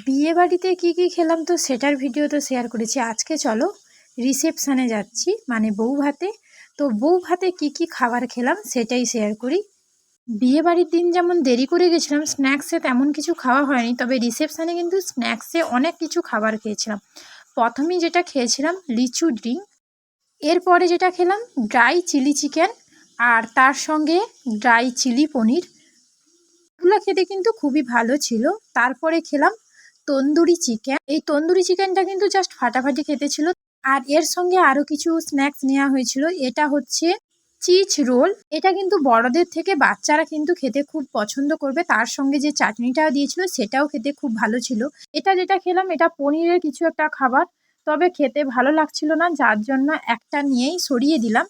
বিয়ে বাড়িতে কী কী খেলাম তো সেটার ভিডিও তো শেয়ার করেছি। আজকে চলো রিসেপশানে যাচ্ছি মানে বউ ভাতে। তো বউ ভাতে কী কী খাবার খেলাম সেটাই শেয়ার করি। বিয়ে বাড়ির দিন যেমন দেরি করে গেছিলাম স্ন্যাক্সে তেমন কিছু খাওয়া হয়নি, তবে রিসেপশানে কিন্তু স্ন্যাক্সে অনেক কিছু খাবার খেয়েছিলাম। প্রথমেই যেটা খেয়েছিলাম, লিচু ড্রিঙ্ক এরপরে যেটা খেলাম ড্রাই চিলি চিকেন আর তার সঙ্গে ড্রাই চিলি পনির। এগুলো খেতে কিন্তু খুবই ভালো ছিল। তারপরে খেলাম তন্দুরি চিকেন। এই তন্দুরি চিকেনটা কিন্তু জাস্ট ফাটাফাটি খেতে ছিল। আর এর সঙ্গে আরও কিছু স্ন্যাক্স নেওয়া হয়েছিল। এটা হচ্ছে চিজ রোল এটা কিন্তু বড়দের থেকে বাচ্চারা কিন্তু খেতে খুব পছন্দ করবে। তার সঙ্গে যে চাটনিটা দিয়েছিল, সেটাও খেতে খুব ভালো ছিল। এটা যেটা খেলাম, এটা পনিরের কিছু একটা খাবার। তবে খেতে ভালো লাগছিল না, যার জন্য একটা নিয়েই সরিয়ে দিলাম।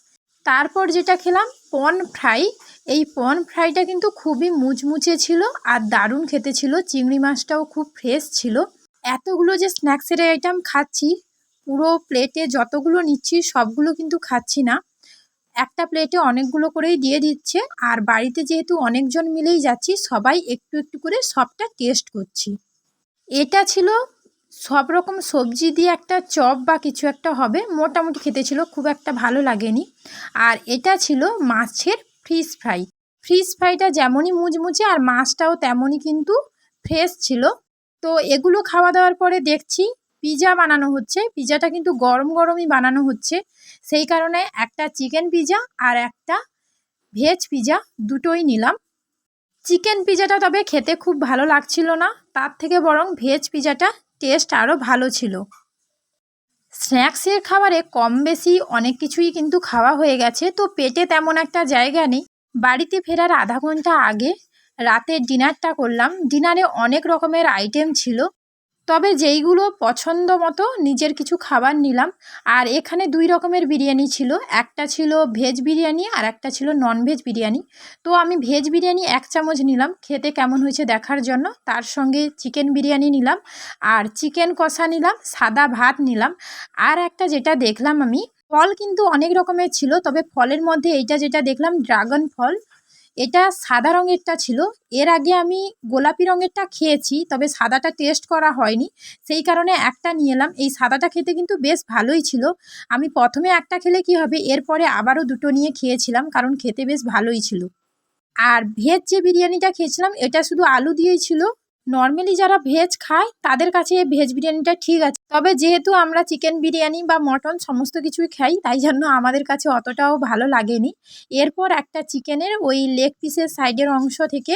তারপর যেটা খেলাম, পন ফ্রাই। এই পন ফ্রাইটা কিন্তু খুবই মুচমুচে ছিল আর দারুণ খেতে ছিল। চিংড়ি মাছটাও খুব ফ্রেশ ছিল। এতগুলো যে স্ন্যাক্সের আইটেম খাচ্ছি, পুরো প্লেটে যতগুলো নিচ্ছি, সবগুলো কিন্তু খাচ্ছি না। একটা প্লেটে অনেকগুলো করেই দিয়ে দিচ্ছে আর বাড়িতে যেহেতু অনেকজন মিলেই যাচ্ছি, সবাই একটু একটু করে সবটা টেস্ট করছি। এটা ছিল সব রকম সবজি দিয়ে একটা চপ বা কিছু একটা হবে, মোটামুটি খেতে ছিল, খুব একটা ভালো লাগেনি। আর এটা ছিল মাছের ফিশ ফ্রাই। ফিশ ফ্রাইটা যেমনই মুচমুচে আর মাছটাও তেমনই কিন্তু ফ্রেশ ছিল। তো এগুলো খাওয়া দাওয়ার পরে দেখছি পিজা বানানো হচ্ছে। পিজাটা কিন্তু গরম গরমই বানানো হচ্ছে। সেই কারণে একটা চিকেন পিজা আর একটা ভেজ পিজা দুটোই নিলাম। চিকেন পিজাটা তবে খেতে খুব ভালো লাগছিল না। তার থেকে বরং ভেজ পিজাটা টেস্ট আরও ভালো ছিল। স্ন্যাক্সের খাবারে কম বেশি অনেক কিছুই কিন্তু খাওয়া হয়ে গেছে, তো পেটে তেমন একটা জায়গা নেই। বাড়িতে ফেরার আধা ঘণ্টা আগে রাতের ডিনারটা করলাম। ডিনারে অনেক রকমের আইটেম ছিল। তবে যেইগুলো পছন্দ মতো নিজের কিছু খাবার নিলাম। আর এখানে দুই রকমের বিরিয়ানি ছিল। একটা ছিল ভেজ বিরিয়ানি আর একটা ছিল নন ভেজ বিরিয়ানি। তো আমি ভেজ বিরিয়ানি এক চামচ নিলাম। খেতে কেমন হয়েছে দেখার জন্য। তার সঙ্গে চিকেন বিরিয়ানি নিলাম। আর চিকেন কষা নিলাম, সাদা ভাত নিলাম। আর একটা যেটা দেখলাম আমি, ফল কিন্তু অনেক রকমের ছিল, তবে ফলের মধ্যে এইটা যেটা দেখলাম, ড্রাগন ফল। এটা সাদা রঙেরটা ছিল। এর আগে আমি গোলাপি রঙেরটা খেয়েছি, তবে সাদাটা টেস্ট করা হয়নি। সেই কারণে একটা নিয়ে এলাম। এই সাদাটা খেতে কিন্তু বেশ ভালোই ছিল। আমি প্রথমে একটা খেলে কি হবে, এরপরে আবারও দুটো নিয়ে খেয়েছিলাম, কারণ খেতে বেশ ভালোই ছিল। আর ভেজ যে বিরিয়ানিটা খেয়েছিলাম, এটা শুধু আলু দিয়েই ছিল। নর্মালি যারা ভেজ খায়, তাদের কাছে ভেজ বিরিয়ানিটা ঠিক আছে। তবে যেহেতু আমরা চিকেন বিরিয়ানি বা মটন সমস্ত কিছুই খাই, তাই জন্য আমাদের কাছে অতটাও ভালো লাগেনি। এরপর একটা চিকেনের ওই লেগ পিসের সাইডের অংশ থেকে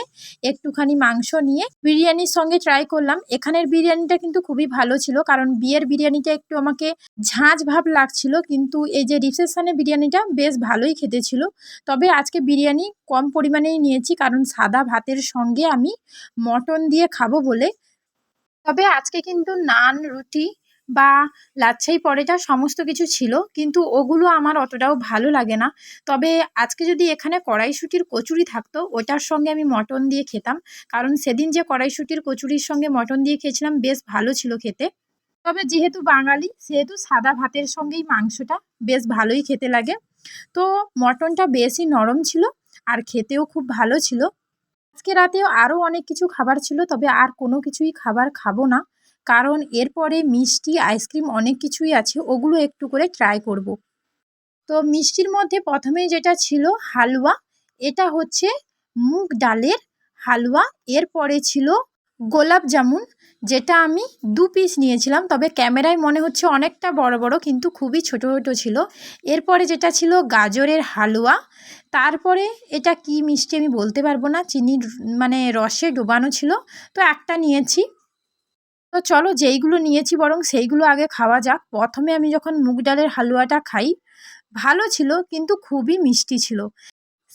একটুখানি মাংস নিয়ে বিরিয়ানির সঙ্গে ট্রাই করলাম। এখানের বিরিয়ানিটা কিন্তু খুবই ভালো ছিল, কারণ বিয়ের বিরিয়ানিটা একটু আমাকে ঝাঁঝ ভাব লাগছিল, কিন্তু এই যে রিসেপশানের বিরিয়ানিটা বেশ ভালোই খেতে ছিল। তবে আজকে বিরিয়ানি কম পরিমাণেই নিয়েছি, কারণ সাদা ভাতের সঙ্গে আমি মটন দিয়ে খাব বলে। তবে আজকে কিন্তু নান, রুটি বা লাচ্ছাই পরোটা সমস্ত কিছু ছিল, কিন্তু ওগুলো আমার অতটাও ভালো লাগে না। তবে আজকে যদি এখানে কড়াইশুটির কচুরি থাকতো, ওটার সঙ্গে আমি মটন দিয়ে খেতাম। কারণ সেদিন যে কড়াইশুটির কচুরির সঙ্গে মটন দিয়ে খেয়েছিলাম, বেশ ভালো ছিল খেতে। তবে যেহেতু বাঙালি, সেহেতু সাদা ভাতের সঙ্গেই মাংসটা বেশ ভালোই খেতে লাগে। তো মটনটা বেশি নরম ছিল, আর খেতেও খুব ভালো ছিল। আজকে রাতেও আরও অনেক কিছু খাবার ছিল, তবে আর কোনো কিছুই খাবার খাব না কারণ এরপরে মিষ্টি, আইসক্রিম অনেক কিছুই আছে, ওগুলো একটু করে ট্রাই করব। তো মিষ্টির মধ্যে প্রথমে যেটা ছিল হালুয়া, এটা হচ্ছে মুগ ডালের হালুয়া, এরপরে ছিল গোলাপ জামুন, যেটা আমি দু পিস নিয়েছিলাম, তবে ক্যামেরায় মনে হচ্ছে অনেকটা বড় বড়, কিন্তু খুবই ছোট ছোট ছিল। এরপরে যেটা ছিল গাজরের হালুয়া, তারপরে এটা কি মিষ্টি আমি বলতে পারব না, চিনি মানে রসে ডোবানো ছিল, তো একটা নিয়েছি। তো চলো যেইগুলো নিয়েছি বরং সেইগুলো আগে খাওয়া যাক। প্রথমে আমি যখন মুগ ডালের হালুয়াটা খাই, ভালো ছিল, কিন্তু খুবই মিষ্টি ছিল।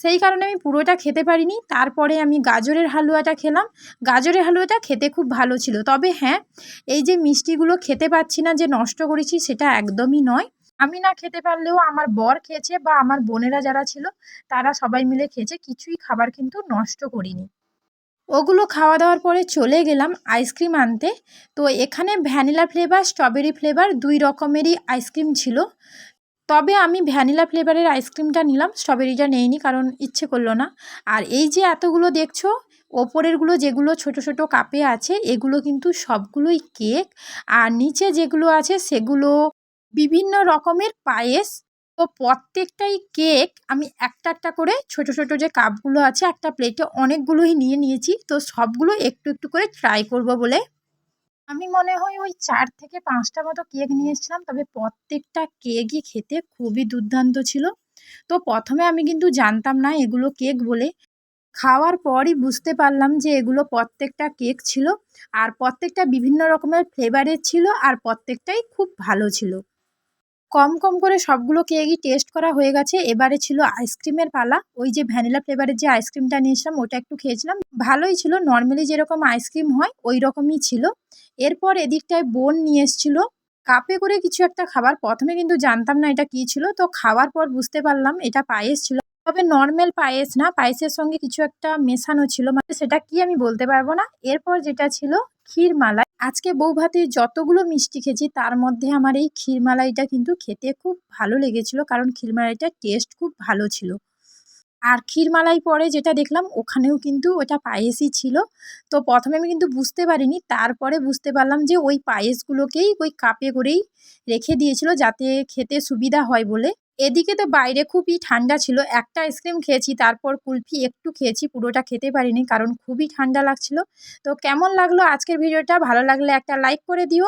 সেই কারণে আমি পুরোটা খেতে পারিনি। তারপরে আমি গাজরের হালুয়াটা খেলাম। গাজরের হালুয়াটা খেতে খুব ভালো ছিল। তবে হ্যাঁ এই যে মিষ্টিগুলো খেতে পাচ্ছি না, যে নষ্ট করেছি সেটা একদমই নয়। আমি না খেতে পারলেও আমার বর খেয়েছে বা আমার বোনেরা যারা ছিল, তারা সবাই মিলে খেয়েছে। কিছুই খাবার কিন্তু নষ্ট করিনি। ওগুলো খাওয়া দাওয়ার পরে চলে গেলাম আইসক্রিম আনতে। তো এখানে ভ্যানিলা ফ্লেভার, স্ট্রবেরি ফ্লেভার দুই রকমেরই আইসক্রিম ছিল। তবে আমি ভ্যানিলা ফ্লেভারের আইসক্রিমটা নিলাম, স্ট্রবেরিটা নেইনি কারণ ইচ্ছে করল না। আর এই যে এতগুলো দেখছ, ওপরেরগুলো যেগুলো ছোট ছোট কাপে আছে, এগুলো কিন্তু সবগুলোই কেক। আর নিচে যেগুলো আছে, সেগুলো বিভিন্ন রকমের পায়েস। তো প্রত্যেকটাই কেক আমি একটা একটা করে ছোট ছোট যে কাপগুলো আছে, একটা প্লেটে অনেকগুলোই নিয়ে নিয়েছি। তো সবগুলো একটু একটু করে ট্রাই করব বলে আমি মনে হয় ওই চার থেকে পাঁচটা মতো কেক নিয়ে এসেছিলাম। তবে প্রত্যেকটা কেকই খেতে খুবই দুর্দান্ত ছিল। তো প্রথমে আমি কিন্তু জানতাম না এগুলো কেক বলে। খাওয়ার পরই বুঝতে পারলাম যে এগুলো প্রত্যেকটা কেক ছিল আর প্রত্যেকটা বিভিন্ন রকমের ফ্লেভারের ছিল আর প্রত্যেকটাই খুব ভালো ছিল। কম কম করে সবগুলো কেকই টেস্ট করা হয়ে গেছে। এবারে ছিল আইসক্রিমের পালা। ওই যে ভ্যানিলা ফ্লেভারের যে আইসক্রিমটা নিয়েছিলাম ওটা একটু খেয়েছিলাম। ভালোই ছিল। নর্মালি যেরকম আইসক্রিম হয়, ওই রকমই ছিল। এরপর এদিকটায় বোন নিয়ে এসছিল। কাপে করে কিছু একটা খাবার। প্রথমে কিন্তু জানতাম না এটা কী ছিল। তো খাওয়ার পর বুঝতে পারলাম এটা পায়েস ছিল। তবে নর্মাল পায়েস না, পায়েসের সঙ্গে কিছু একটা মেশানো ছিল। মানে সেটা কি আমি বলতে পারব না। এরপর যেটা ছিল ক্ষীরমালাই। আজকে বউ ভাতে যতগুলো মিষ্টি খেয়েছি, তার মধ্যে আমার এই ক্ষীরমালাইটা কিন্তু খেতে খুব ভালো লেগেছিল। কারণ ক্ষীরমালাইটার টেস্ট খুব ভালো ছিল। আর ক্ষীরমালাই পরে যেটা দেখলাম, ওখানেও কিন্তু ওটা পায়েসই ছিল। তো প্রথমে আমি কিন্তু বুঝতে পারিনি, তারপরে বুঝতে পারলাম যে ওই পায়েসগুলোকেই ওই কাপে করেই রেখে দিয়েছিল যাতে খেতে সুবিধা হয় বলে। এদিকে তো বাইরে খুবই ঠান্ডা ছিল, একটা আইসক্রিম খেয়েছি, তারপর কুলফি একটু খেয়েছি, পুরোটা খেতে পারিনি কারণ খুবই ঠান্ডা লাগছিল। তো কেমন লাগল আজকের ভিডিওটা? ভালো লাগলে একটা লাইক করে দিও।